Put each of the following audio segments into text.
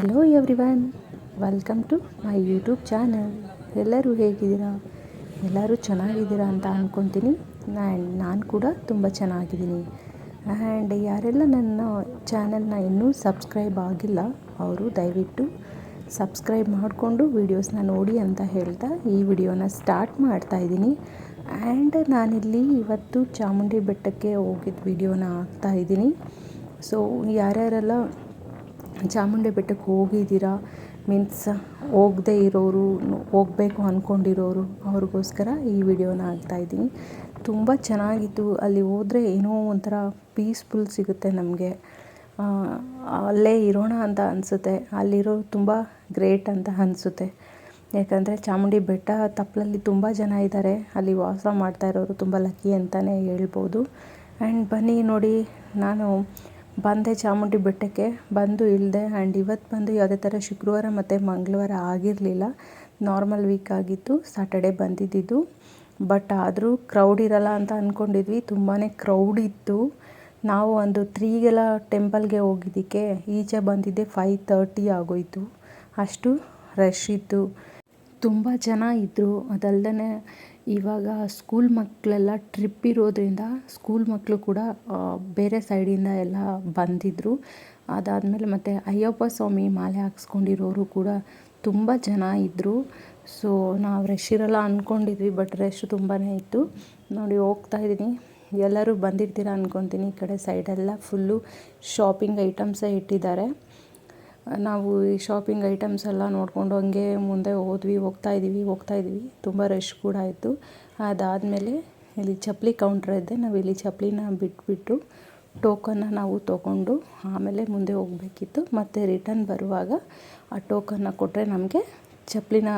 Hello everyone welcome to my YouTube channel ಎಲ್ಲರೂ ಹೇಗಿದ್ದೀರಾ? ಎಲ್ಲರೂ ಚೆನ್ನಾಗಿದ್ದೀರಾ ಅಂತ ಅಂದ್ಕೊತೀನಿ ಆ್ಯಂಡ್ ನಾನು ಕೂಡ ತುಂಬ ಚೆನ್ನಾಗಿದ್ದೀನಿ. ಆ್ಯಂಡ್ ಯಾರೆಲ್ಲ ನನ್ನ ಚಾನಲ್ನ ಇನ್ನೂ ಸಬ್ಸ್ಕ್ರೈಬ್ ಆಗಿಲ್ಲ, ಅವರು ದಯವಿಟ್ಟು ಸಬ್ಸ್ಕ್ರೈಬ್ ಮಾಡಿಕೊಂಡು ವೀಡಿಯೋಸ್ನ ನೋಡಿ ಅಂತ ಹೇಳ್ತಾ ಈ ವಿಡಿಯೋನ ಸ್ಟಾರ್ಟ್ ಮಾಡ್ತಾ ಇದ್ದೀನಿ. ಆ್ಯಂಡ್ ನಾನಿಲ್ಲಿ ಇವತ್ತು ಚಾಮುಂಡಿ ಬೆಟ್ಟಕ್ಕೆ ಹೋಗಿದ್ದ ವಿಡಿಯೋನ ಹಾಕ್ತಾ ಇದ್ದೀನಿ. ಸೊ ಯಾರ್ಯಾರೆಲ್ಲ ಚಾಮುಂಡಿ ಬೆಟ್ಟಕ್ಕೆ ಹೋಗಿದ್ದೀರಾ? ಮೀನ್ಸ್ ಹೋಗದೇ ಇರೋರು, ಹೋಗಬೇಕು ಅಂದ್ಕೊಂಡಿರೋರು ಅವ್ರಿಗೋಸ್ಕರ ಈ ವಿಡಿಯೋನ ಹಾಕ್ತಾಯಿದ್ದೀನಿ ತುಂಬ ಚೆನ್ನಾಗಿತ್ತು. ಅಲ್ಲಿ ಹೋದರೆ ಏನೋ ಒಂಥರ ಪೀಸ್ಫುಲ್ ಸಿಗುತ್ತೆ ನಮಗೆ. ಅಲ್ಲೇ ಇರೋಣ ಅಂತ ಅನಿಸುತ್ತೆ. ಅಲ್ಲಿರೋ ತುಂಬ ಗ್ರೇಟ್ ಅಂತ ಅನಿಸುತ್ತೆ. ಯಾಕಂದರೆ ಚಾಮುಂಡಿ ಬೆಟ್ಟ ತಪ್ಪಲಲ್ಲಿ ತುಂಬ ಜನ ಇದ್ದಾರೆ. ಅಲ್ಲಿ ವಾಸ ಮಾಡ್ತಾ ಇರೋರು ತುಂಬ ಲಕ್ಕಿ ಅಂತಲೇ ಹೇಳ್ಬೋದು. ಆ್ಯಂಡ್ ಬನ್ನಿ ನೋಡಿ, ನಾನು ಬಂದೆ ಚಾಮುಂಡಿ ಬೆಟ್ಟಕ್ಕೆ. ಬಂದು ಇಲ್ಲದೆ ಆ್ಯಂಡ್ ಇವತ್ತು ಬಂದು ಯಾವುದೇ ಥರ ಶುಕ್ರವಾರ ಮತ್ತು ಮಂಗಳವಾರ ಆಗಿರಲಿಲ್ಲ. ನಾರ್ಮಲ್ ವೀಕ್ ಆಗಿತ್ತು ಸಾಟರ್ಡೆ ಬಂದಿದ್ದಿದ್ದು. ಬಟ್ ಆದರೂ ಕ್ರೌಡ್ ಇರಲ್ಲ ಅಂತ ಅಂದ್ಕೊಂಡಿದ್ವಿ ತುಂಬಾ ಕ್ರೌಡ್ ಇತ್ತು. ನಾವು ಒಂದು ತ್ರೀಗೆಲ್ಲ ಟೆಂಪಲ್ಗೆ ಹೋಗಿದ್ದಕ್ಕೆ, ಈಚೆ ಬಂದಿದ್ದೆ ಫೈವ್ ತರ್ಟಿ ಆಗೋಯಿತು. ಅಷ್ಟು ರಶ್ ಇತ್ತು. ತುಂಬ ಜನ ಇದ್ದರು ಅದಲ್ಲದೆ ಇವಾಗ ಸ್ಕೂಲ್ ಮಕ್ಕಳೆಲ್ಲ ಟ್ರಿಪ್ ಇರೋದ್ರಿಂದ ಸ್ಕೂಲ್ ಮಕ್ಕಳು ಕೂಡ ಬೇರೆ ಸೈಡಿಂದ ಎಲ್ಲ ಬಂದಿದ್ದರು ಅದಾದಮೇಲೆ ಮತ್ತು ಅಯ್ಯಪ್ಪ ಸ್ವಾಮಿ ಮಾಲೆ ಹಾಕ್ಸ್ಕೊಂಡಿರೋರು ಕೂಡ ತುಂಬ ಜನ ಇದ್ದರು ಸೊ ನಾವು ರಶ್ ಇರಲ್ಲ ಅಂದ್ಕೊಂಡಿದ್ವಿ ಬಟ್ ರಶ್ ತುಂಬಾ ಇತ್ತು. ನೋಡಿ, ಹೋಗ್ತಾ ಇದ್ದೀನಿ. ಎಲ್ಲರೂ ಬಂದಿರ್ತೀರ ಅಂದ್ಕೊತೀನಿ ಈ ಕಡೆ ಸೈಡೆಲ್ಲ ಫುಲ್ಲು ಶಾಪಿಂಗ್ ಐಟಮ್ಸೇ ಇಟ್ಟಿದ್ದಾರೆ. ನಾವು ಈ ಶಾಪಿಂಗ್ ಐಟಮ್ಸ್ ಎಲ್ಲ ನೋಡಿಕೊಂಡು ಹಂಗೆ ಮುಂದೆ ಹೋದ್ವಿ, ಹೋಗ್ತಾ ಇದ್ದೀವಿ ಹೋಗ್ತಾ ಇದ್ದೀವಿ ತುಂಬ ರಶ್ ಕೂಡ ಇತ್ತು ಅದಾದಮೇಲೆ ಇಲ್ಲಿ ಚಪ್ಪಲಿ ಕೌಂಟ್ರ್ ಇದೆ. ನಾವು ಇಲ್ಲಿ ಚಪ್ಪಲಿನ ಬಿಟ್ಬಿಟ್ಟು ಟೋಕನ್ನ ನಾವು ತಗೊಂಡು ಆಮೇಲೆ ಮುಂದೆ ಹೋಗಬೇಕಿತ್ತು. ಮತ್ತು ರಿಟರ್ನ್ ಬರುವಾಗ ಆ ಟೋಕನ್ನ ಕೊಟ್ಟರೆ ನಮಗೆ ಚಪ್ಪಲಿನ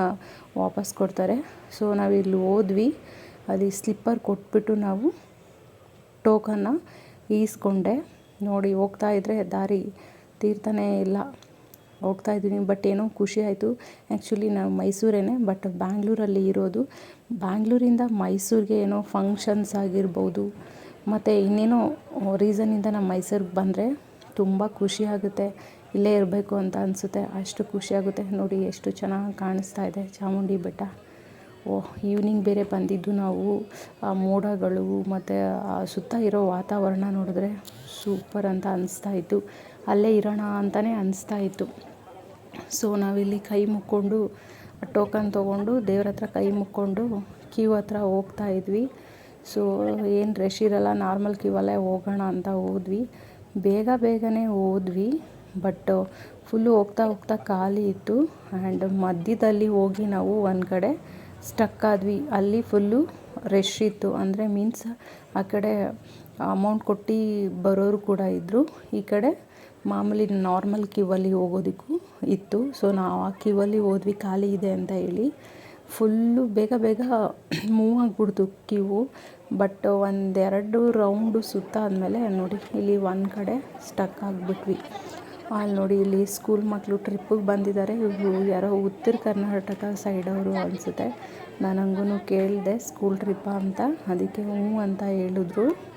ವಾಪಸ್ ಕೊಡ್ತಾರೆ. ಸೊ ಇಲ್ಲಿ ಹೋದ್ವಿ. ಅಲ್ಲಿ ಸ್ಲಿಪ್ಪರ್ ಕೊಟ್ಬಿಟ್ಟು ನಾವು ಟೋಕನ್ನ ಈಸ್ಕೊಂಡೆ. ನೋಡಿ, ಹೋಗ್ತಾ ಇದ್ದರೆ ದಾರಿ ತೀರ್ತಾನೇ ಇಲ್ಲ. ಹೋಗ್ತಾ ಇದ್ದೀನಿ. ಬಟ್ ಏನೋ ಖುಷಿ ಆಯಿತು. ಆ್ಯಕ್ಚುಲಿ ನಾವು ಮೈಸೂರೇನೆ ಬಟ್ ಬ್ಯಾಂಗ್ಳೂರಲ್ಲಿ ಇರೋದು. ಬ್ಯಾಂಗ್ಳೂರಿಂದ ಮೈಸೂರಿಗೆ ಏನೋ ಫಂಕ್ಷನ್ಸ್ ಆಗಿರ್ಬೋದು. ಮತ್ತು ಇನ್ನೇನೋ ರೀಸನ್ನಿಂದ ನಾನು ಮೈಸೂರಿಗೆ ಬಂದರೆ ತುಂಬ ಖುಷಿ ಆಗುತ್ತೆ. ಇಲ್ಲೇ ಇರಬೇಕು ಅಂತ ಅನಿಸುತ್ತೆ. ಅಷ್ಟು ಖುಷಿಯಾಗುತ್ತೆ ನೋಡಿ ಎಷ್ಟು ಚೆನ್ನಾಗಿ ಕಾಣಿಸ್ತಾ ಇದೆ ಚಾಮುಂಡಿ ಬೆಟ್ಟ. ಓಹ್ ಈವ್ನಿಂಗ್ ಬೇರೆ ಬಂದಿದ್ದು ನಾವು. ಆ ಮೋಡಗಳು ಮತ್ತು ಸುತ್ತ ಇರೋ ವಾತಾವರಣ ನೋಡಿದ್ರೆ ಸೂಪರ್ ಅಂತ ಅನಿಸ್ತಾ ಇತ್ತು. ಅಲ್ಲೇ ಇರೋಣ ಅಂತಲೇ ಅನಿಸ್ತಾ ಇತ್ತು. ಸೊ ನಾವಿಲ್ಲಿ ಕೈ ಮುಕ್ಕೊಂಡು ಟೋಕನ್ ತೊಗೊಂಡು ದೇವ್ರ ಹತ್ರ ಕೈ ಮುಕ್ಕೊಂಡು ಕ್ಯೂ ಹತ್ರ ಹೋಗ್ತಾ ಇದ್ವಿ. ಸೊ ಏನು ರಶ್ ಇರಲ್ಲ ನಾರ್ಮಲ್ ಕ್ಯೂವಲ್ಲೇ ಹೋಗೋಣ ಅಂತ ಹೋದ್ವಿ. ಬೇಗ ಬೇಗನೆ ಹೋದ್ವಿ ಬಟ್ ಫುಲ್ಲು ಹೋಗ್ತಾ ಹೋಗ್ತಾ ಖಾಲಿ ಇತ್ತು. ಆ್ಯಂಡ್ ಮಧ್ಯದಲ್ಲಿ ಹೋಗಿ ನಾವು ಒಂದು ಕಡೆ ಸ್ಟಕ್ ಆದ್ವಿ. ಅಲ್ಲಿ ಫುಲ್ಲು ರಶ್ ಇತ್ತು. ಅಂದರೆ ಮೀನ್ಸ್ ಆ ಕಡೆ ಅಮೌಂಟ್ ಕೊಟ್ಟು ಬರೋರು ಕೂಡ ಇದ್ದರು ಈ ಕಡೆ ಮಾಮೂಲಿ ನಾರ್ಮಲ್ ಕ್ಯೂವಲ್ಲಿ ಹೋಗೋದಕ್ಕೂ ಇತ್ತು. ಸೊ ನಾವು ಆ ಕ್ಯೂವಲ್ಲಿ ಹೋದ್ವಿ, ಖಾಲಿ ಇದೆ ಅಂತ ಹೇಳಿ. ಫುಲ್ಲು ಬೇಗ ಬೇಗ ಮೂವ್ ಆಗಿಬಿಡ್ತು ಕ್ಯೂ. ಬಟ್ ಒಂದೆರಡು ರೌಂಡು ಸುತ್ತ ಆದಮೇಲೆ ನೋಡಿ, ಇಲ್ಲಿ ಒಂದು ಕಡೆ ಸ್ಟಕ್ ಆಗಿಬಿಟ್ವಿ. ಅಲ್ಲಿ ನೋಡಿ, ಇಲ್ಲಿ ಸ್ಕೂಲ್ ಮಕ್ಕಳು ಟ್ರಿಪ್ಪಿಗೆ ಬಂದಿದ್ದಾರೆ ಇವರು ಯಾರೋ ಉತ್ತರ ಕರ್ನಾಟಕ ಸೈಡವರು ಅನಿಸುತ್ತೆ. ನಾನು ಹಂಗೂ ಕೇಳಿದೆ ಸ್ಕೂಲ್ ಟ್ರಿಪ್ಪಾ ಅಂತ. ಅದಕ್ಕೆ ಹ್ಞೂ ಅಂತ ಹೇಳಿದ್ರು.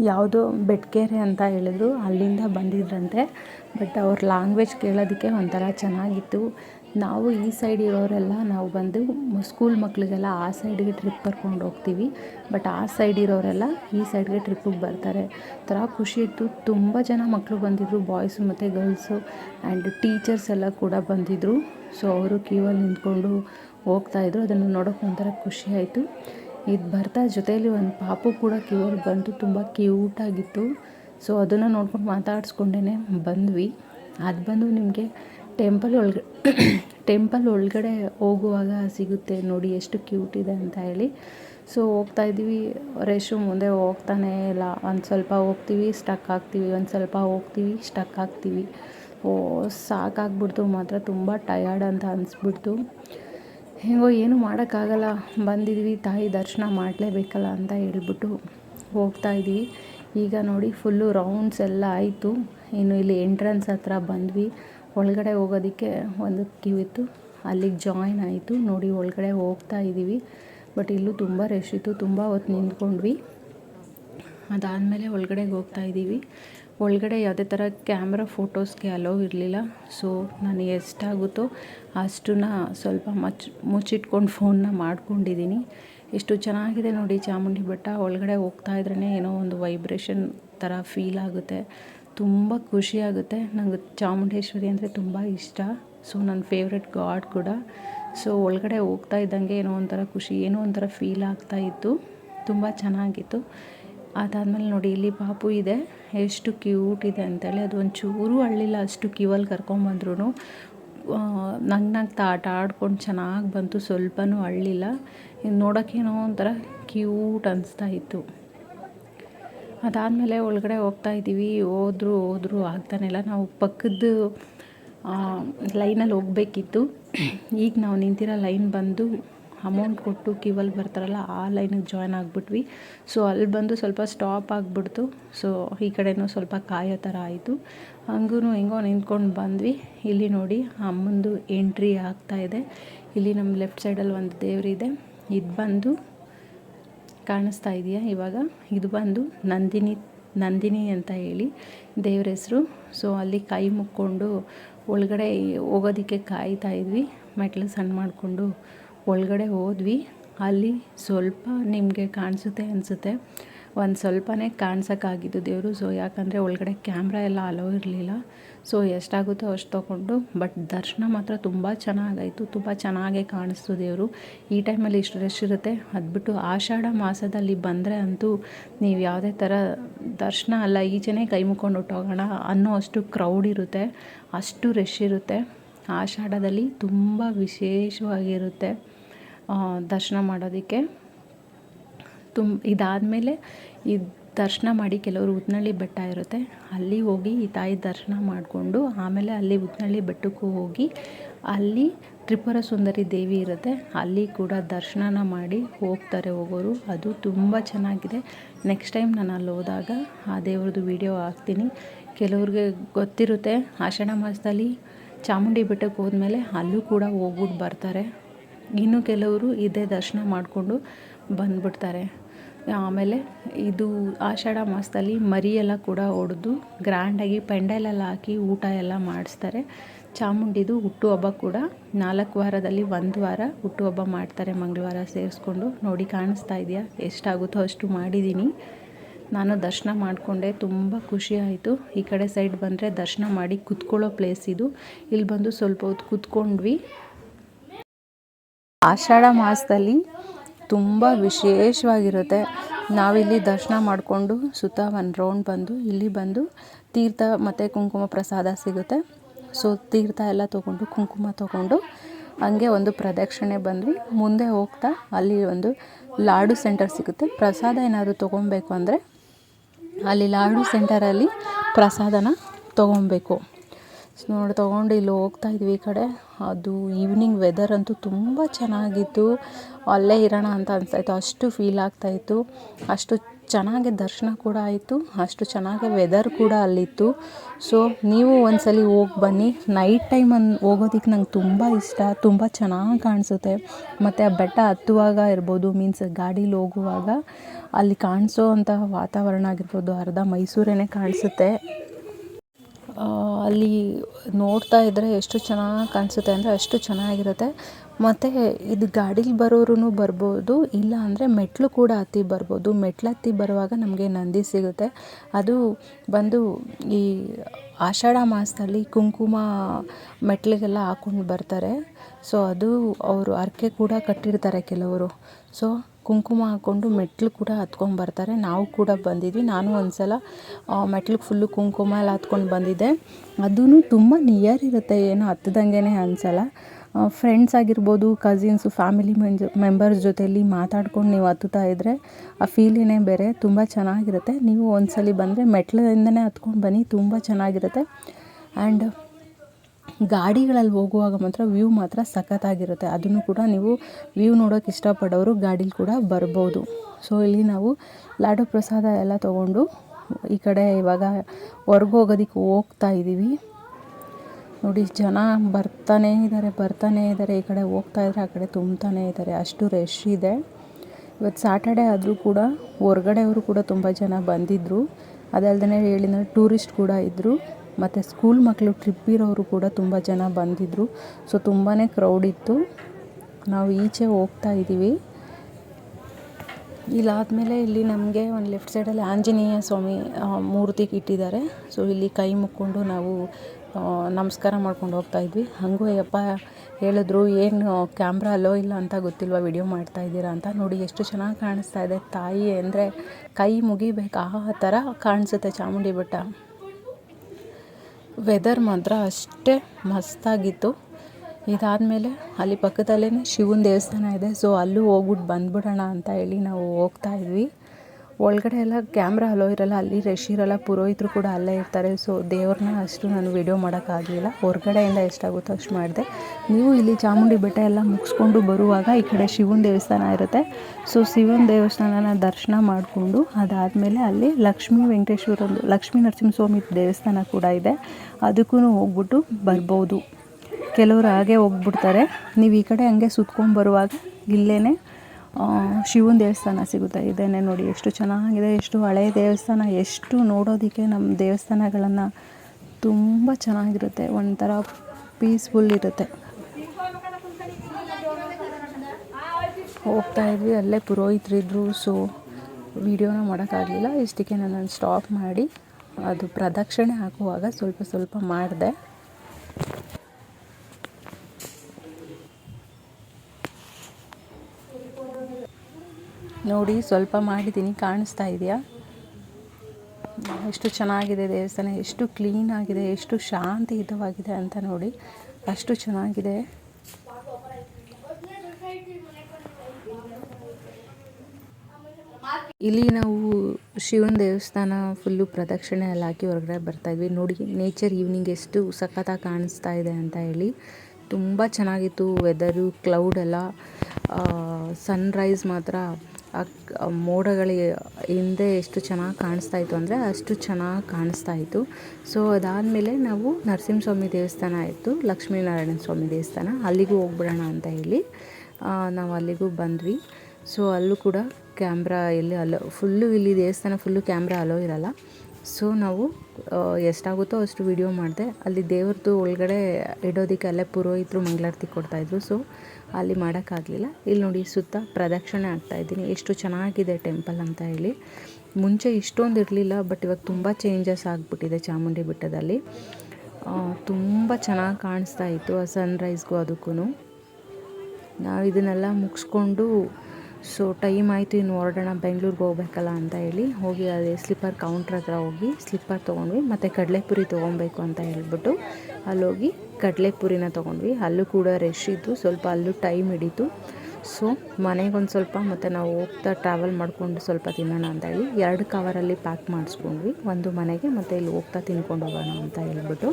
ಯಾವುದೋ ಬೆಟ್ಕೆರೆ ಅಂತ ಹೇಳಿದ್ರು ಅಲ್ಲಿಂದ ಬಂದಿದ್ರಂತೆ. ಬಟ್ ಅವ್ರ ಲ್ಯಾಂಗ್ವೇಜ್ ಕೇಳೋದಕ್ಕೆ ಒಂಥರ ಚೆನ್ನಾಗಿತ್ತು. ನಾವು ಈ ಸೈಡ್ ಇರೋರೆಲ್ಲ ನಾವು ಬಂದು ಸ್ಕೂಲ್ ಮಕ್ಕಳಿಗೆಲ್ಲ ಆ ಸೈಡ್ಗೆ ಟ್ರಿಪ್ ಕರ್ಕೊಂಡು ಹೋಗ್ತೀವಿ. ಬಟ್ ಆ ಸೈಡ್ ಇರೋರೆಲ್ಲ ಈ ಸೈಡ್ಗೆ ಟ್ರಿಪ್ಪಿಗೆ ಬರ್ತಾರೆ. ಒಂಥರ ಖುಷಿ ಇತ್ತು. ತುಂಬ ಜನ ಮಕ್ಕಳು ಬಂದಿದ್ದರು ಬಾಯ್ಸು ಮತ್ತು ಗರ್ಲ್ಸು ಆ್ಯಂಡ್ ಟೀಚರ್ಸ್ ಎಲ್ಲ ಕೂಡ ಬಂದಿದ್ದರು ಸೊ ಅವರು ಕ್ಯೂವಲ್ಲಿ ನಿಂತ್ಕೊಂಡು ಹೋಗ್ತಾಯಿದ್ರು ಅದನ್ನು ನೋಡೋಕೆ ಒಂಥರ ಖುಷಿ ಆಯಿತು. ಇದು ಬರ್ತಾ ಜೊತೆಯಲ್ಲಿ ಒಂದು ಪಾಪು ಕೂಡ ಕ್ಯೂವಲ್ಲಿ ಬಂತು ತುಂಬ ಕ್ಯೂಟಾಗಿತ್ತು ಸೊ ಅದನ್ನು ನೋಡ್ಕೊಂಡು ಮಾತಾಡಿಸ್ಕೊಂಡೇ ಬಂದ್ವಿ. ಅದು ಬಂದು ನಿಮಗೆ ಟೆಂಪಲ್ ಒಳಗೆ, ಟೆಂಪಲ್ ಒಳಗಡೆ ಹೋಗುವಾಗ ಸಿಗುತ್ತೆ ನೋಡಿ ಎಷ್ಟು ಕ್ಯೂಟ್ ಇದೆ ಅಂತ ಹೇಳಿ. ಸೊ, ಹೋಗ್ತಾ ಇದ್ದೀವಿ. ರೇಷು ಮುಂದೆ ಹೋಗ್ತಾನೇ ಇಲ್ಲ. ಒಂದು ಸ್ವಲ್ಪ ಹೋಗ್ತೀವಿ ಸ್ಟಕ್ ಆಗ್ತೀವಿ. ಒಂದು ಸ್ವಲ್ಪ ಹೋಗ್ತೀವಿ ಸ್ಟಕ್ ಆಗ್ತೀವಿ. ಓ, ಸಾಕಾಗ್ಬಿಡ್ತು. ಮಾತ್ರ ತುಂಬ ಟಯರ್ಡ್ ಅಂತ ಅನಿಸ್ಬಿಡ್ತು. ಹೇಗೋ, ಏನೂ ಮಾಡೋಕ್ಕಾಗಲ್ಲ. ಬಂದಿದ್ವಿ ತಾಯಿ ದರ್ಶನ ಮಾಡಲೇಬೇಕಲ್ಲ ಅಂತ ಹೇಳ್ಬಿಟ್ಟು ಹೋಗ್ತಾ ಇದ್ದೀವಿ. ಈಗ ನೋಡಿ ಫುಲ್ಲು ರೌಂಡ್ಸ್ ಎಲ್ಲ ಆಯಿತು. ಇನ್ನು ಇಲ್ಲಿ ಎಂಟ್ರೆನ್ಸ್ ಹತ್ರ ಬಂದ್ವಿ. ಒಳಗಡೆ ಹೋಗೋದಕ್ಕೆ ಒಂದು ಕ್ಯೂ ಇತ್ತು. ಅಲ್ಲಿಗೆ ಜಾಯಿನ್ ಆಯಿತು. ನೋಡಿ ಒಳಗಡೆ ಹೋಗ್ತಾ ಇದ್ದೀವಿ. ಬಟ್ ಇಲ್ಲೂ ತುಂಬ ರಶ್ ಇತ್ತು. ತುಂಬ ಹೊತ್ತು ನಿಂತ್ಕೊಂಡ್ವಿ. ಅದಾದಮೇಲೆ ಒಳಗಡೆಗೆ ಹೋಗ್ತಾ ಇದ್ದೀವಿ. ಒಳಗಡೆ ಯಾವುದೇ ಥರ ಕ್ಯಾಮ್ರಾ ಫೋಟೋಸ್ಗೆ ಅಲೋ ಇರಲಿಲ್ಲ. ಸೊ ನಾನು ಎಷ್ಟಾಗುತ್ತೋ ಅಷ್ಟನ್ನ ಸ್ವಲ್ಪ ಮಚ್ ಮುಚ್ಚಿಟ್ಕೊಂಡು ಫೋನ್ನ ಮಾಡ್ಕೊಂಡಿದ್ದೀನಿ. ಎಷ್ಟು ಚೆನ್ನಾಗಿದೆ ನೋಡಿ ಚಾಮುಂಡಿ ಬೆಟ್ಟ. ಒಳಗಡೆ ಹೋಗ್ತಾ ಇದ್ರೇ ಏನೋ ಒಂದು ವೈಬ್ರೇಷನ್ ಥರ ಫೀಲ್ ಆಗುತ್ತೆ. ತುಂಬ ಖುಷಿಯಾಗುತ್ತೆ ನಂಗೆ ಚಾಮುಂಡೇಶ್ವರಿ ಅಂದರೆ ತುಂಬ ಇಷ್ಟ. ಸೊ, ನನ್ನ ಫೇವ್ರೆಟ್ ಗಾಡ್ ಕೂಡ. ಸೊ, ಒಳಗಡೆ ಹೋಗ್ತಾ ಇದ್ದಂಗೆ ಏನೋ ಒಂಥರ ಖುಷಿ, ಏನೋ ಒಂಥರ ಫೀಲ್ ಆಗ್ತಾ ಇತ್ತು. ತುಂಬ ಚೆನ್ನಾಗಿತ್ತು. ಅದಾದಮೇಲೆ ನೋಡಿ, ಇಲ್ಲಿ ಪಾಪು ಇದೆ. ಎಷ್ಟು ಕ್ಯೂಟ್ ಇದೆ ಅಂತೇಳಿ. ಅದು ಒಂಚೂರು ಅಳ್ಳಿಲ್ಲ, ಅಷ್ಟು ಕ್ಯೂವಲ್ಲಿ ಕರ್ಕೊಂಬಂದ್ರು ನಂಗೆ ನಗ್ತಾ ಆಟ ಆಡ್ಕೊಂಡು ಚೆನ್ನಾಗಿ ಬಂತು. ಸ್ವಲ್ಪನೂ ಅಳ್ಳಿಲ್ಲ. ನೋಡೋಕ್ಕೇನೋ ಒಂಥರ ಕ್ಯೂಟ್ ಅನಿಸ್ತಾ ಇತ್ತು. ಅದಾದಮೇಲೆ ಒಳಗಡೆ ಹೋಗ್ತಾ ಇದ್ದೀವಿ. ಹೋದ್ರು ಹೋದ್ರು ಆಗ್ತಾನೆ ಇಲ್ಲ. ನಾವು ಪಕ್ಕದ ಲೈನಲ್ಲಿ ಹೋಗಬೇಕಿತ್ತು. ಈಗ ನಾವು ನಿಂತಿರೋ ಲೈನ್ ಬಂದು ಅಮೌಂಟ್ ಕೊಟ್ಟು ಕ್ಯೂವಲ್ಲಿ ಬರ್ತಾರಲ್ಲ, ಆ ಲೈನಿಗೆ ಜಾಯ್ನ್ ಆಗಿಬಿಟ್ವಿ. ಸೊ ಅಲ್ಲಿ ಬಂದು ಸ್ವಲ್ಪ ಸ್ಟಾಪ್ ಆಗಿಬಿಡ್ತು. ಸೊ ಈ ಕಡೆನೂ ಸ್ವಲ್ಪ ಕಾಯೋ ಥರ ಆಯಿತು. ಹಂಗೂ ಹೆಂಗೋ ನಿಂತ್ಕೊಂಡು ಬಂದ್ವಿ. ಇಲ್ಲಿ ನೋಡಿ ಅಮ್ಮಂದು ಎಂಟ್ರಿ ಆಗ್ತಾ ಇದೆ. ಇಲ್ಲಿ ನಮ್ಮ ಲೆಫ್ಟ್ ಸೈಡಲ್ಲಿ ಒಂದು ದೇವರಿದೆ. ಇದು ಬಂದು ಕಾಣಿಸ್ತಾ ಇದೆಯಾ? ಇವಾಗ ಇದು ಬಂದು ನಂದಿನಿ ನಂದಿನಿ ಅಂತ ಹೇಳಿ ದೇವ್ರ ಹೆಸರು. ಸೊ ಅಲ್ಲಿ ಕೈ ಮುಕ್ಕೊಂಡು ಒಳಗಡೆ ಹೋಗೋದಕ್ಕೆ ಕಾಯ್ತಾ ಇದ್ವಿ. ಮೆಟ್ಲು ಸಣ್ಣ ಮಾಡಿಕೊಂಡು ಒಳಗಡೆ ಹೋದ್ವಿ. ಅಲ್ಲಿ ಸ್ವಲ್ಪ ನಿಮಗೆ ಕಾಣಿಸುತ್ತೆ ಅನಿಸುತ್ತೆ. ಒಂದು ಸ್ವಲ್ಪನೇ ಕಾಣಿಸೋಕ್ಕಾಗಿದ್ದು ದೇವರು. ಸೊ ಯಾಕಂದರೆ ಒಳಗಡೆ ಕ್ಯಾಮ್ರಾ ಎಲ್ಲ ಅಲೋ ಇರಲಿಲ್ಲ. ಸೊ ಎಷ್ಟಾಗುತ್ತೋ ಅಷ್ಟು ತೊಗೊಂಡು ಬಟ್ ದರ್ಶನ ಮಾತ್ರ ತುಂಬ ಚೆನ್ನಾಗಾಯಿತು. ತುಂಬ ಚೆನ್ನಾಗೇ ಕಾಣಿಸ್ತು ದೇವರು. ಈ ಟೈಮಲ್ಲಿ ಇಷ್ಟು ರಶ್ ಇರುತ್ತೆ. ಅದು ಬಿಟ್ಟು ಆಷಾಢ ಮಾಸದಲ್ಲಿ ಬಂದರೆ ಅಂತೂ ನೀವು ಯಾವುದೇ ಥರ ದರ್ಶನ ಅಲ್ಲ ಈಚೆನೇ ಕೈ ಮುಕ್ಕೊಂಡು ಹೋಗೋಣ ಅನ್ನೋ ಅಷ್ಟು ಕ್ರೌಡ್ ಇರುತ್ತೆ. ಅಷ್ಟು ರಶ್ ಇರುತ್ತೆ. ಆಷಾಢದಲ್ಲಿ ತುಂಬ ವಿಶೇಷವಾಗಿರುತ್ತೆ ದರ್ಶನ ಮಾಡೋದಕ್ಕೆ. ತುಂಬ ಇದಾದಮೇಲೆ ಈ ದರ್ಶನ ಮಾಡಿ ಕೆಲವರು ಉತ್ನಳ್ಳಿ ಬೆಟ್ಟ ಇರುತ್ತೆ. ಅಲ್ಲಿ ಹೋಗಿ ಈ ತಾಯಿ ದರ್ಶನ ಮಾಡಿಕೊಂಡು ಆಮೇಲೆ ಅಲ್ಲಿ ಉತ್ನಳ್ಳಿ ಬೆಟ್ಟಕ್ಕೂ ಹೋಗಿ ಅಲ್ಲಿ ತ್ರಿಪುರ ಸುಂದರಿ ದೇವಿ ಇರುತ್ತೆ. ಅಲ್ಲಿ ಕೂಡ ದರ್ಶನನ ಮಾಡಿ ಹೋಗ್ತಾರೆ ಹೋಗೋರು. ಅದು ತುಂಬ ಚೆನ್ನಾಗಿದೆ. ನೆಕ್ಸ್ಟ್ ಟೈಮ್ ನಾನು ಅಲ್ಲಿ ಹೋದಾಗ ಆ ದೇವ್ರದ್ದು ವೀಡಿಯೋ ಹಾಕ್ತೀನಿ. ಕೆಲವ್ರಿಗೆ ಗೊತ್ತಿರುತ್ತೆ ಆಷಾಢ ಮಾಸದಲ್ಲಿ ಚಾಮುಂಡಿ ಬೆಟ್ಟಕ್ಕೆ ಹೋದ್ಮೇಲೆ ಅಲ್ಲೂ ಕೂಡ ಹೋಗ್ಬಿಟ್ಟು ಬರ್ತಾರೆ. ಇನ್ನು ಕೆಲವರು ಇದೇ ದರ್ಶನ ಮಾಡಿಕೊಂಡು ಬಂದ್ಬಿಡ್ತಾರೆ. ಆಮೇಲೆ ಇದು ಆಷಾಢ ಮಾಸದಲ್ಲಿ ಮರಿ ಎಲ್ಲ ಕೂಡ ಹೊಡೆದು ಗ್ರ್ಯಾಂಡಾಗಿ ಪೆಂಡಲೆಲ್ಲ ಹಾಕಿ ಊಟ ಎಲ್ಲ ಮಾಡಿಸ್ತಾರೆ. ಚಾಮುಂಡಿದು ಹುಟ್ಟುಹಬ್ಬ ಕೂಡ ನಾಲ್ಕು ವಾರದಲ್ಲಿ ಒಂದು ವಾರ ಹುಟ್ಟುಹಬ್ಬ ಮಾಡ್ತಾರೆ ಮಂಗಳವಾರ ಸೇರಿಸ್ಕೊಂಡು. ನೋಡಿ ಕಾಣಿಸ್ತಾ ಇದೆಯಾ? ಎಷ್ಟಾಗುತ್ತೋ ಅಷ್ಟು ಮಾಡಿದ್ದೀನಿ. ನಾನು ದರ್ಶನ ಮಾಡಿಕೊಂಡೆ, ತುಂಬ ಖುಷಿ ಆಯಿತು. ಈ ಕಡೆ ಸೈಡ್ ಬಂದರೆ ದರ್ಶನ ಮಾಡಿ ಕುತ್ಕೊಳ್ಳೋ ಪ್ಲೇಸ್ ಇದು. ಇಲ್ಲಿ ಬಂದು ಸ್ವಲ್ಪ ಹೊತ್ತು ಕುತ್ಕೊಂಡ್ವಿ. ಆಷಾಢ ಮಾಸದಲ್ಲಿ ತುಂಬ ವಿಶೇಷವಾಗಿರುತ್ತೆ. ನಾವಿಲ್ಲಿ ದರ್ಶನ ಮಾಡಿಕೊಂಡು ಸುತ್ತ ಒಂದು ರೌಂಡ್ ಬಂದು, ಇಲ್ಲಿ ಬಂದು ತೀರ್ಥ ಮತ್ತು ಕುಂಕುಮ ಪ್ರಸಾದ ಸಿಗುತ್ತೆ. ಸೊ ತೀರ್ಥ ಎಲ್ಲ ತೊಗೊಂಡು, ಕುಂಕುಮ ತೊಗೊಂಡು ಹಂಗೆ ಒಂದು ಪ್ರದಕ್ಷಿಣೆ ಬಂದ್ವಿ. ಮುಂದೆ ಹೋಗ್ತಾ ಅಲ್ಲಿ ಒಂದು ಲಾಡು ಸೆಂಟರ್ ಸಿಗುತ್ತೆ. ಪ್ರಸಾದ ಏನಾದರೂ ತೊಗೊಬೇಕು ಅಂದರೆ ಅಲ್ಲಿ ಲಾಡು ಸೆಂಟರಲ್ಲಿ ಪ್ರಸಾದನ ತೊಗೊಬೇಕು ನೋಡಿ, ತೊಗೊಂಡು ಇಲ್ಲಿ ಹೋಗ್ತಾ ಇದ್ವಿ ಈ ಕಡೆ. ಅದು ಈವ್ನಿಂಗ್ ವೆದರ್ ಅಂತೂ ತುಂಬ ಚೆನ್ನಾಗಿತ್ತು. ಅಲ್ಲೇ ಇರೋಣ ಅಂತ ಅನಿಸ್ತಾಯಿತ್ತು. ಅಷ್ಟು ಫೀಲ್ ಆಗ್ತಾಯಿತ್ತು. ಅಷ್ಟು ಚೆನ್ನಾಗಿ ದರ್ಶನ ಕೂಡ ಆಯಿತು. ಅಷ್ಟು ಚೆನ್ನಾಗಿ ವೆದರ್ ಕೂಡ ಅಲ್ಲಿತ್ತು. ಸೊ ನೀವು ಒಂದ್ಸಲ ಹೋಗಿ ಬನ್ನಿ. ನೈಟ್ ಟೈಮ್ ಅನ್ ಹೋಗೋದಕ್ಕೆ ನಂಗೆ ತುಂಬ ಇಷ್ಟ. ತುಂಬ ಚೆನ್ನಾಗಿ ಕಾಣಿಸುತ್ತೆ. ಮತ್ತು ಆ ಬೆಟ್ಟ ಹತ್ತುವಾಗ ಇರ್ಬೋದು ಮೀನ್ಸ್ ಗಾಡೀಲಿ ಹೋಗುವಾಗ ಅಲ್ಲಿ ಕಾಣಿಸೋ ಅಂತಹ ವಾತಾವರಣ ಆಗಿರ್ಬೋದು, ಅರ್ಧ ಮೈಸೂರೇ ಕಾಣಿಸುತ್ತೆ. ಅಲ್ಲಿ ನೋಡ್ತಾ ಇದ್ದರೆ ಎಷ್ಟು ಚೆನ್ನಾಗಿ ಕಾಣಿಸುತ್ತೆ ಅಂದರೆ ಅಷ್ಟು ಚೆನ್ನಾಗಿರುತ್ತೆ. ಮತ್ತು ಇದು ಗಾಡೀಲಿ ಬರೋರು ಬರ್ಬೋದು, ಇಲ್ಲ ಅಂದರೆ ಮೆಟ್ಲು ಕೂಡ ಹತ್ತಿ ಬರ್ಬೋದು. ಮೆಟ್ಲು ಹತ್ತಿ ಬರುವಾಗ ನಮಗೆ ನಂದಿ ಸಿಗುತ್ತೆ. ಅದು ಬಂದು ಈ ಆಷಾಢ ಮಾಸದಲ್ಲಿ ಕುಂಕುಮ ಮೆಟ್ಲಿಗೆಲ್ಲ ಹಾಕ್ಕೊಂಡು ಬರ್ತಾರೆ. ಸೊ ಅದು ಅವರು ಹರಕೆ ಕೂಡ ಕಟ್ಟಿರ್ತಾರೆ ಕೆಲವರು. ಸೊ ಕುಂಕುಮ ಹಾಕ್ಕೊಂಡು ಮೆಟ್ಟಿಲು ಕೂಡ ಹತ್ಕೊಂಡ್ಬರ್ತಾರೆ ನಾವು ಕೂಡ ಬಂದಿದ್ವಿ. ನಾನು ಒಂದ್ಸಲ ಫುಲ್ಲು ಕುಂಕುಮ ಎಲ್ಲ ಹತ್ಕೊಂಡು ಬಂದಿದ್ದೆ. ಅದೂ ತುಂಬ ನಿಯರ್ ಇರುತ್ತೆ. ಏನು ಹತ್ತದಂಗೆ ಅನ್ಸಲ್ಲ. ಫ್ರೆಂಡ್ಸ್ ಆಗಿರ್ಬೋದು ಕಸಿನ್ಸು ಫ್ಯಾಮಿಲಿ ಮೆಂಜ್ ಮೆಂಬರ್ಸ್ ಜೊತೆಯಲ್ಲಿ ಮಾತಾಡ್ಕೊಂಡು ನೀವು ಹತ್ತುತ್ತಾ ಇದ್ದರೆ ಆ ಫೀಲಿನೇ ಬೇರೆ, ತುಂಬ ಚೆನ್ನಾಗಿರುತ್ತೆ. ನೀವು ಒಂದ್ಸಲಿ ಬಂದರೆ ಮೆಟ್ಲಿಂದನೇ ಹತ್ಕೊಂಡು ಬನ್ನಿ. ತುಂಬ ಚೆನ್ನಾಗಿರುತ್ತೆ. ಆ್ಯಂಡ್ ಗಾಡಿಗಳಲ್ಲಿ ಹೋಗುವಾಗ ಮಾತ್ರ ವ್ಯೂ ಮಾತ್ರ ಸಖತ್ತಾಗಿರುತ್ತೆ. ಅದನ್ನು ಕೂಡ ನೀವು ವ್ಯೂ ನೋಡೋಕೆ ಇಷ್ಟಪಡೋರು ಗಾಡೀಲಿ ಕೂಡ ಬರ್ಬೋದು. ಸೊ ಇಲ್ಲಿ ನಾವು ಲಾಡು ಪ್ರಸಾದ ಎಲ್ಲ ತೊಗೊಂಡು ಈ ಕಡೆ ಇವಾಗ ಹೊರ್ಗೆ ಹೋಗೋದಕ್ಕೆ ಹೋಗ್ತಾ ಇದ್ದೀವಿ ನೋಡಿ, ಜನ ಬರ್ತಾನೇ ಇದ್ದಾರೆ ಬರ್ತಾನೇ ಇದ್ದಾರೆ ಈ ಕಡೆ ಹೋಗ್ತಾ ಇದ್ದಾರೆ ಆ ಕಡೆ ತುಂಬ್ತಾನೇ ಇದ್ದಾರೆ ಅಷ್ಟು ರಶ್ ಇದೆ. ಇವತ್ತು ಸ್ಯಾಟರ್ಡೆ ಆದರೂ ಕೂಡ ಹೊರ್ಗಡೆಯವರು ಕೂಡ ತುಂಬ ಜನ ಬಂದಿದ್ದರು ಅದಲ್ದೇ ಹೇಳಿದ ಟೂರಿಸ್ಟ್ ಕೂಡ ಇದ್ದರು ಮತ್ತು ಸ್ಕೂಲ್ ಮಕ್ಕಳು ಟ್ರಿಪ್ ಇರೋರು ಕೂಡ ತುಂಬ ಜನ ಬಂದಿದ್ದರು ಸೊ ತುಂಬಾ ಕ್ರೌಡ್ ಇತ್ತು. ನಾವು ಈಚೆ ಹೋಗ್ತಾ ಇದ್ದೀವಿ. ಇಲ್ಲಾದಮೇಲೆ ಇಲ್ಲಿ ನಮಗೆ ಒಂದು ಲೆಫ್ಟ್ ಸೈಡಲ್ಲಿ ಆಂಜನೇಯ ಸ್ವಾಮಿ ಮೂರ್ತಿ ಮೂರ್ತಿಗೆ ಇಟ್ಟಿದ್ದಾರೆ. ಸೊ ಇಲ್ಲಿ ಕೈ ಮುಕ್ಕೊಂಡು ನಾವು ನಮಸ್ಕಾರ ಮಾಡ್ಕೊಂಡು ಹೋಗ್ತಾ ಇದ್ವಿ. ಹಾಗೂ ಯಪ್ಪ ಹೇಳಿದ್ರು, ಏನು ಕ್ಯಾಮ್ರಾ ಅಲ್ಲೋ ಇಲ್ಲ ಅಂತ ಗೊತ್ತಿಲ್ವ ವಿಡಿಯೋ ಮಾಡ್ತಾ ಇದ್ದೀರಾ ಅಂತ? ನೋಡಿ, ಎಷ್ಟು ಚೆನ್ನಾಗಿ ಕಾಣಿಸ್ತಾ ಇದೆ. ತಾಯಿ ಅಂದರೆ ಕೈ ಮುಗಿಬೇಕು. ಆ ಥರ ಕಾಣಿಸುತ್ತೆ ಚಾಮುಂಡಿ ಬೆಟ್ಟ. ವೆದರ್ ಮಾತ್ರ ಅಷ್ಟೇ ಮಸ್ತಾಗಿತ್ತು. ಇದಾದಮೇಲೆ ಅಲ್ಲಿ ಪಕ್ಕದಲ್ಲೇ ಶಿವನ ದೇವಸ್ಥಾನ ಇದೆ. ಸೊ ಅಲ್ಲೂ ಹೋಗ್ಬಿಟ್ಟು ಬಂದ್ಬಿಡೋಣ ಅಂತ ಹೇಳಿ ನಾವು ಹೋಗ್ತಾ ಇದ್ವಿ. ಒಳಗಡೆ ಎಲ್ಲ ಕ್ಯಾಮ್ರಾ ಅಲೋ ಇರಲ್ಲ, ಅಲ್ಲಿ ರಶ್ ಇರಲ್ಲ, ಪುರೋಹಿತರು ಕೂಡ ಅಲ್ಲೇ ಇರ್ತಾರೆ. ಸೊ ದೇವ್ರನ್ನ ಅಷ್ಟು ನಾನು ವಿಡಿಯೋ ಮಾಡೋಕ್ಕಾಗಲಿಲ್ಲ ಹೊರಗಡೆಯಿಂದ ಎಷ್ಟಾಗುತ್ತೋ ಅಷ್ಟು ಮಾಡಿದೆ. ನೀವು ಇಲ್ಲಿ ಚಾಮುಂಡಿ ಬೆಟ್ಟ ಎಲ್ಲ ಮುಗಿಸ್ಕೊಂಡು ಬರುವಾಗ ಈ ಕಡೆ ಶಿವನ ದೇವಸ್ಥಾನ ಇರುತ್ತೆ. ಸೊ ಶಿವನ ದೇವಸ್ಥಾನನ ದರ್ಶನ ಮಾಡಿಕೊಂಡು ಅದಾದಮೇಲೆ ಅಲ್ಲಿ ಲಕ್ಷ್ಮೀ ವೆಂಕಟೇಶ್ವರಂದು ಲಕ್ಷ್ಮೀ ನರಸಿಂಹಸ್ವಾಮಿ ದೇವಸ್ಥಾನ ಕೂಡ ಇದೆ. ಅದಕ್ಕೂ ಹೋಗ್ಬಿಟ್ಟು ಬರ್ಬೋದು. ಕೆಲವರು ಹಾಗೆ ಹೋಗ್ಬಿಡ್ತಾರೆ. ನೀವು ಈ ಕಡೆ ಹಂಗೆ ಸುತ್ಕೊಂಡು ಬರುವಾಗ ಇಲ್ಲೇ ಶಿವನ ದೇವಸ್ಥಾನ ಸಿಗುತ್ತೆ. ಇದೇನೆ ನೋಡಿ ಎಷ್ಟು ಚೆನ್ನಾಗಿದೆ, ಎಷ್ಟು ಹಳೆಯ ದೇವಸ್ಥಾನ, ಎಷ್ಟು ನೋಡೋದಕ್ಕೆ ನಮ್ಮ ದೇವಸ್ಥಾನಗಳನ್ನು ತುಂಬ ಚೆನ್ನಾಗಿರುತ್ತೆ. ಒಂಥರ ಪೀಸ್ಫುಲ್ ಇರುತ್ತೆ. ಹೋಗ್ತಾ ಇದ್ವಿ, ಅಲ್ಲೇ ಪುರೋಹಿತರಿದ್ರು ಸೊ ವೀಡಿಯೋನ ಮಾಡೋಕ್ಕಾಗಲಿಲ್ಲ ಇಷ್ಟಕ್ಕೆ ನಾನು ಸ್ಟಾಪ್ ಮಾಡಿ, ಅದು ಪ್ರದಕ್ಷಿಣೆ ಹಾಕುವಾಗ ಸ್ವಲ್ಪ ಸ್ವಲ್ಪ ಮಾಡಿದೆ. ನೋಡಿ, ಸ್ವಲ್ಪ ಮಾಡಿದ್ದೀನಿ ಕಾಣಿಸ್ತಾ ಇದೆಯಾ? ಎಷ್ಟು ಚೆನ್ನಾಗಿದೆ ದೇವಸ್ಥಾನ, ಎಷ್ಟು ಕ್ಲೀನ್ ಆಗಿದೆ, ಎಷ್ಟು ಶಾಂತಿಯುತವಾಗಿದೆ ಅಂತ ನೋಡಿ. ಅಷ್ಟು ಚೆನ್ನಾಗಿದೆ. ಇಲ್ಲಿ ನಾವು ಶಿವನ ದೇವಸ್ಥಾನ ಫುಲ್ಲು ಪ್ರದಕ್ಷಿಣೆ ಎಲ್ಲ ಹಾಕಿ ಹೊರಗಡೆ ಬರ್ತಾಯಿದ್ವಿ ನೋಡಿ ನೇಚರ್ ಈವ್ನಿಂಗ್ ಎಷ್ಟು ಸಖತ್ತಾಗಿ ಕಾಣಿಸ್ತಾ ಇದೆ ಅಂತ ಹೇಳಿ. ತುಂಬ ಚೆನ್ನಾಗಿತ್ತು ವೆದರು ಕ್ಲೌಡ್ ಎಲ್ಲ. ಸನ್ರೈಸ್ ಮಾತ್ರ ಆ ಮೋಡಗಳಿಗೆ ಮೋಡಗಳ ಹಿಂದೆ ಎಷ್ಟು ಚೆನ್ನಾಗಿ ಕಾಣಿಸ್ತಾ ಇತ್ತು ಅಂದರೆ ಅಷ್ಟು ಚೆನ್ನಾಗಿ ಕಾಣಿಸ್ತಾ ಇತ್ತು. ಸೊ ಅದಾದಮೇಲೆ ನಾವು ನರಸಿಂಹಸ್ವಾಮಿ ದೇವಸ್ಥಾನ ಇತ್ತು, ಲಕ್ಷ್ಮೀನಾರಾಯಣ ಸ್ವಾಮಿ ದೇವಸ್ಥಾನ. ಅಲ್ಲಿಗೂ ಹೋಗ್ಬಿಡೋಣ ಅಂತ ಹೇಳಿ ನಾವು ಅಲ್ಲಿಗೂ ಬಂದ್ವಿ. ಸೊ ಅಲ್ಲೂ ಕೂಡ ಕ್ಯಾಮ್ರಾ ಇಲ್ಲಿ ಅಲೋ ಫುಲ್ಲು ಇಲ್ಲಿ ದೇವಸ್ಥಾನ ಫುಲ್ಲು ಕ್ಯಾಮ್ರಾ ಅಲೋ ಇರಲ್ಲ. ಸೊ ನಾವು ಎಷ್ಟಾಗುತ್ತೋ ಅಷ್ಟು ವಿಡಿಯೋ ಮಾಡಿದೆ. ಅಲ್ಲಿ ದೇವ್ರದ್ದು ಒಳಗಡೆ ಇಡೋದಕ್ಕೆ ಅಲ್ಲೇ ಪುರೋಹಿತರು ಮಂಗಳಾರತಿ ಕೊಡ್ತಾಯಿದ್ರು. ಸೊ ಅಲ್ಲಿ ಮಾಡೋಕ್ಕಾಗಲಿಲ್ಲ. ಇಲ್ಲಿ ನೋಡಿ, ಸುತ್ತ ಪ್ರದಕ್ಷಿಣೆ ಆಗ್ತಾಯಿದ್ದೀನಿ ಎಷ್ಟು ಚೆನ್ನಾಗಿದೆ ಟೆಂಪಲ್ ಅಂತ ಹೇಳಿ. ಮುಂಚೆ ಇಷ್ಟೊಂದು ಇರಲಿಲ್ಲ ಬಟ್ ಇವಾಗ ತುಂಬ ಚೇಂಜಸ್ ಆಗಿಬಿಟ್ಟಿದೆ ಚಾಮುಂಡಿ ಬೆಟ್ಟದಲ್ಲಿ. ತುಂಬ ಚೆನ್ನಾಗಿ ಕಾಣಿಸ್ತಾ ಇತ್ತು, ಆ ಸನ್ರೈಸ್ಗೂ ಅದಕ್ಕೂ ನಾವು ಇದನ್ನೆಲ್ಲ ಮುಗಿಸ್ಕೊಂಡು ಸೊ ಟೈಮ್ ಆಯಿತು ಇನ್ನು ಹೊರಡೋಣ, ಬೆಂಗ್ಳೂರಿಗೆ ಹೋಗ್ಬೇಕಲ್ಲ ಅಂತ ಹೇಳಿ ಹೋಗಿ ಅದೇ ಸ್ಲಿಪ್ಪರ್ ಕೌಂಟ್ರ್ ಹತ್ರ ಹೋಗಿ ಸ್ಲಿಪ್ಪರ್ ತೊಗೊಂಡ್ವಿ, ಮತ್ತು ಕಡಲೆಪುರಿ ತೊಗೊಬೇಕು ಅಂತ ಹೇಳ್ಬಿಟ್ಟು ಅಲ್ಲೋಗಿ ಕಡಲೆಪುರಿನ ತೊಗೊಂಡ್ವಿ. ಅಲ್ಲೂ ಕೂಡ ರಶ್ ಇತ್ತು ಸ್ವಲ್ಪ ಅಲ್ಲೂ ಟೈಮ್ ಹಿಡಿತು. ಸೊ ಮನೆಗೊಂದು ಸ್ವಲ್ಪ ಮತ್ತು ನಾವು ಹೋಗ್ತಾ ಟ್ರಾವೆಲ್ ಮಾಡಿಕೊಂಡು ಸ್ವಲ್ಪ ತಿನ್ನೋಣ ಅಂತ ಹೇಳಿ ಎರಡು ಕವರಲ್ಲಿ ಪ್ಯಾಕ್ ಮಾಡಿಸ್ಕೊಂಡ್ವಿ. ಒಂದು ಮನೆಗೆ ಮತ್ತು ಇಲ್ಲಿ ಹೋಗ್ತಾ ತಿನ್ಕೊಂಡು ಹೋಗೋಣ ಅಂತ ಹೇಳ್ಬಿಟ್ಟು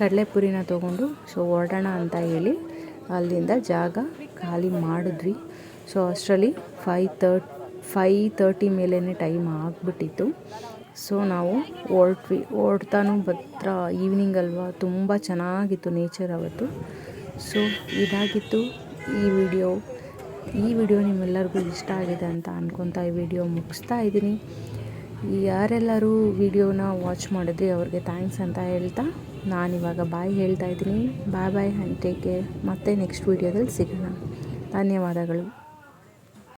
ಕಡಲೆಪುರಿನ ತೊಗೊಂಡು ಸೊ ಹೊರಡೋಣ ಅಂತ ಹೇಳಿ ಅಲ್ಲಿಂದ ಜಾಗ ಖಾಲಿ ಮಾಡಿದ್ವಿ. ಸೊ ಅಷ್ಟರಲ್ಲಿ ಫೈ ತರ್ಟ್ ಫೈ ತರ್ಟಿ ಮೇಲೇ ಟೈಮ್ ಆಗಿಬಿಟ್ಟಿತ್ತು. ಸೊ ನಾವು ಓಡ್ವಿ, ಓಡ್ತಾನು ಭದ್ರ ಈವ್ನಿಂಗ್ ಅಲ್ವಾ, ತುಂಬ ಚೆನ್ನಾಗಿತ್ತು ನೇಚರ್ ಅವತ್ತು. ಸೊ ಇದಾಗಿತ್ತು ಈ ವಿಡಿಯೋ ಈ ವಿಡಿಯೋ ನಿಮ್ಮೆಲ್ಲರಿಗೂ ಇಷ್ಟ ಆಗಿದೆ ಅಂತ ಅನ್ಕೊತಾ ಈ ವಿಡಿಯೋ ಮುಗಿಸ್ತಾ ಇದ್ದೀನಿ. ಯಾರೆಲ್ಲರೂ ವಿಡಿಯೋನ ವಾಚ್ ಮಾಡಿದ್ರಿ ಅವ್ರಿಗೆ ಥ್ಯಾಂಕ್ಸ್ ಅಂತ ಹೇಳ್ತಾ ನಾನಿವಾಗ ಬಾಯ್ ಹೇಳ್ತಾ ಇದ್ದೀನಿ. ಬಾಯ್ ಬಾಯ್ ಹಂಟೇಕೆ ಮತ್ತೆ ನೆಕ್ಸ್ಟ್ ವಿಡಿಯೋದಲ್ಲಿ ಸಿಗೋಣ. ಧನ್ಯವಾದಗಳು.